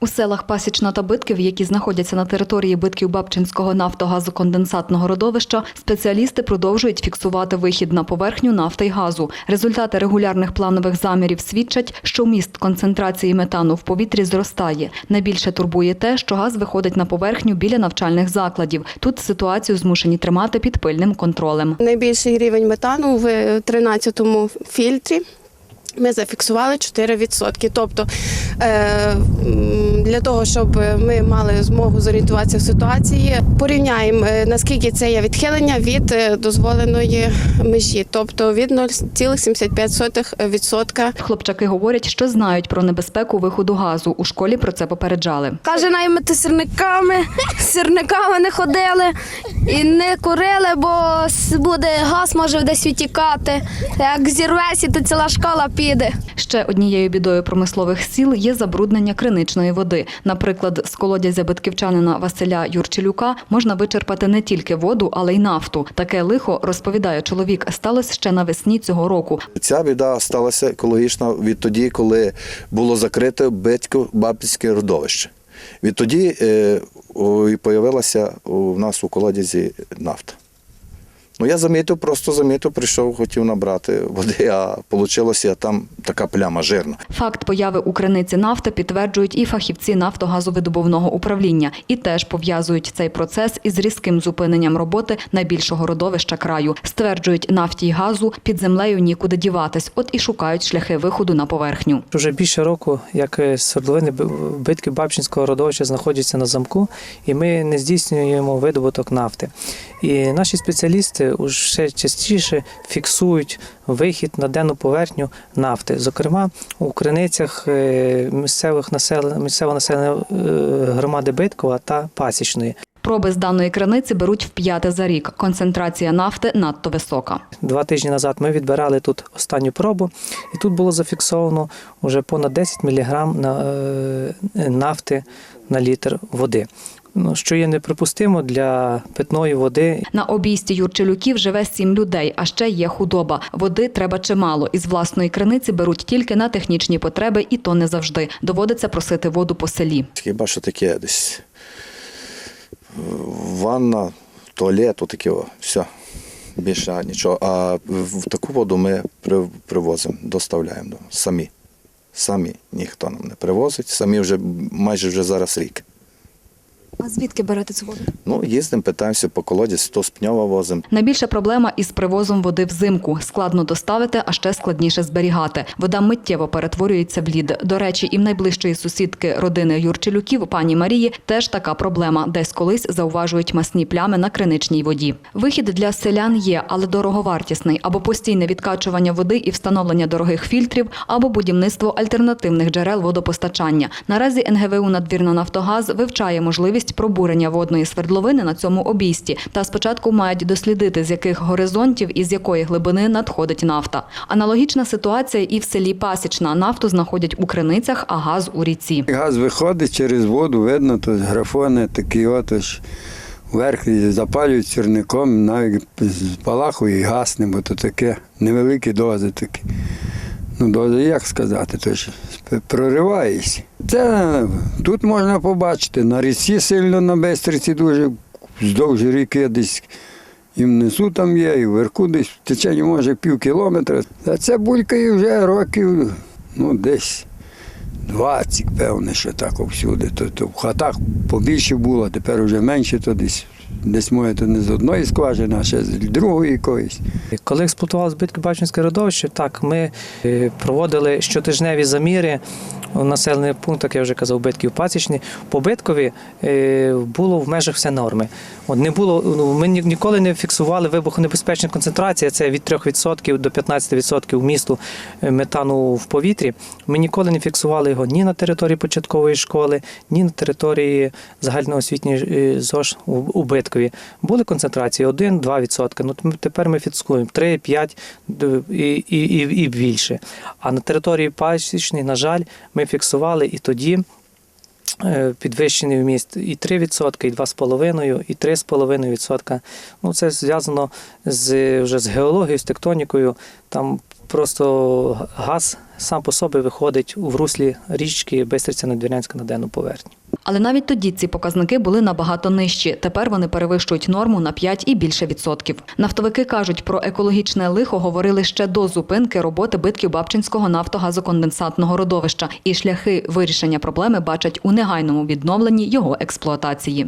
У селах Пасічна та Битків, які знаходяться на території Битків Бабчинського нафтогазоконденсатного родовища, спеціалісти продовжують фіксувати вихід на поверхню нафти й газу. Результати регулярних планових замірів свідчать, що вміст концентрації метану в повітрі зростає. Найбільше турбує те, що газ виходить на поверхню біля навчальних закладів. Тут ситуацію змушені тримати під пильним контролем. Найбільший рівень метану в 13-му фільтрі. Ми зафіксували 4%. Тобто е, для того, щоб ми мали змогу зорієнтуватися в ситуації, порівняємо, е, наскільки це є відхилення від е, дозволеної межі, тобто від 0,75%. Хлопчаки говорять, що знають про небезпеку виходу газу. У школі про це попереджали. Каже, наймити сірниками, сірниками не ходили і не курили, бо буде газ може десь відтікати. Як зірвеся, то ціла школа піде. Ще однією бідою промислових сіл є забруднення криничної води. Наприклад, з колодязя битківчанина Василя Юрчелюка можна вичерпати не тільки воду, але й нафту. Таке лихо, розповідає чоловік, сталося ще навесні цього року. Ця біда сталася екологічна відтоді, коли було закрите Битько бабське родовище. Відтоді е, і появилася у нас у колодязі нафта. Ну, я замітив, просто замітив, прийшов, хотів набрати води, а вийшло там така пляма жирна. Факт появи у криниці нафти підтверджують і фахівці нафтогазовидобувного управління, і теж пов'язують цей процес із різким зупиненням роботи найбільшого родовища краю. Стверджують, нафті й газу під землею нікуди діватись, от і шукають шляхи виходу на поверхню. Вже більше року, як е, свердловини битки Бабчинського родовища знаходяться на замку, і ми не здійснюємо видобуток нафти. І наші спеціалісти вже частіше фіксують вихід на денну поверхню нафти. Зокрема, у криницях е, місцевих населення, місцевого населення е, громади Биткова та Пасічної. Проби з даної криниці беруть вп'яте за рік. Концентрація нафти надто висока. Два тижні назад ми відбирали тут останню пробу, і тут було зафіксовано вже понад 10 мг на, е, нафти на літр води. Ну, що є неприпустимо для питної води На обійсті Юрчелюків живе сім людей, а ще є худоба. Води треба чимало. Із власної криниці беруть тільки на технічні потреби, і то не завжди. Доводиться просити воду по селі. Хіба що таке десь е, ванна, туалет, таке, о, все. Більше нічого. А в в таку воду ми привозимо, доставляємо самі. Самі ніхто нам не привозить, самі вже майже вже зараз рік. А звідки берете цю воду? Ну, їздимо, питаємося по колодязь, то з пньова возимо. Найбільша проблема із привозом води взимку. Складно доставити, а ще складніше зберігати. Вода миттєво перетворюється в лід. До речі, і в найближчої сусідки родини Юрчелюків, пані Марії, теж така проблема. Десь колись зауважують масні плями на криничній воді. Вихід для селян є, але дороговартісний або постійне відкачування води і встановлення дорогих фільтрів, або будівництво альтернативних джерел водопостачання. Наразі НГВУ «Надвірна Нафтогаз вивчає можливість пробурення водної свердловини на цьому обійсті. Та спочатку мають дослідити, з яких горизонтів і з якої глибини надходить нафта. Аналогічна ситуація і в селі Пасічна. Нафту знаходять у криницях, а газ у ріці. Газ виходить через воду, видно, тут графони такі отож. Вверх запалюють сірником, навіть спалахує і гасне, бо то таке невеликі дози такі. Ну, як сказати, то ж прориваєшся. Це тут можна побачити. На річці сильно на Бестриці дуже вздовж ріки десь і внизу там є, і вверху десь в течені може пів кілометра. А це булькає вже років, ну, десь 20, певне, що так всюди. То, то в хатах побільше було, тепер вже менше, то десь, десь моє то не з одної скважини, а ще з другої якоїсь. Коли експлуатували збитки Бачинське родовище, так ми е, проводили щотижневі заміри у населених пунктах, я вже казав, битків пасічні. По биткові е, було в межах все норми. От не було, ну, ми ніколи не фіксували вибухонебезпечну концентрацію, це від 3% до 15% вмісту е, метану в повітрі. Ми ніколи не фіксували його ні на території початкової школи, ні на території загальноосвітньої ЗОЖ у Биткові. Були концентрації 1-2%. Ну, тепер ми фіксуємо 3-5 і, і, і, і більше. А на території пасічної, на жаль, ми фіксували і тоді. е, Підвищений вміст і 3%, і 2,5%, і 3,5%. Ну, це зв'язано з, вже з геологією, з тектонікою. Там Просто газ сам по собі виходить в руслі річки Бистриця Надвірнянська на денну поверхню. Але навіть тоді ці показники були набагато нижчі. Тепер вони перевищують норму на 5 і більше відсотків. Нафтовики кажуть, про екологічне лихо говорили ще до зупинки роботи битків Бабчинського нафтогазоконденсатного родовища, і шляхи вирішення проблеми бачать у негайному відновленні його експлуатації.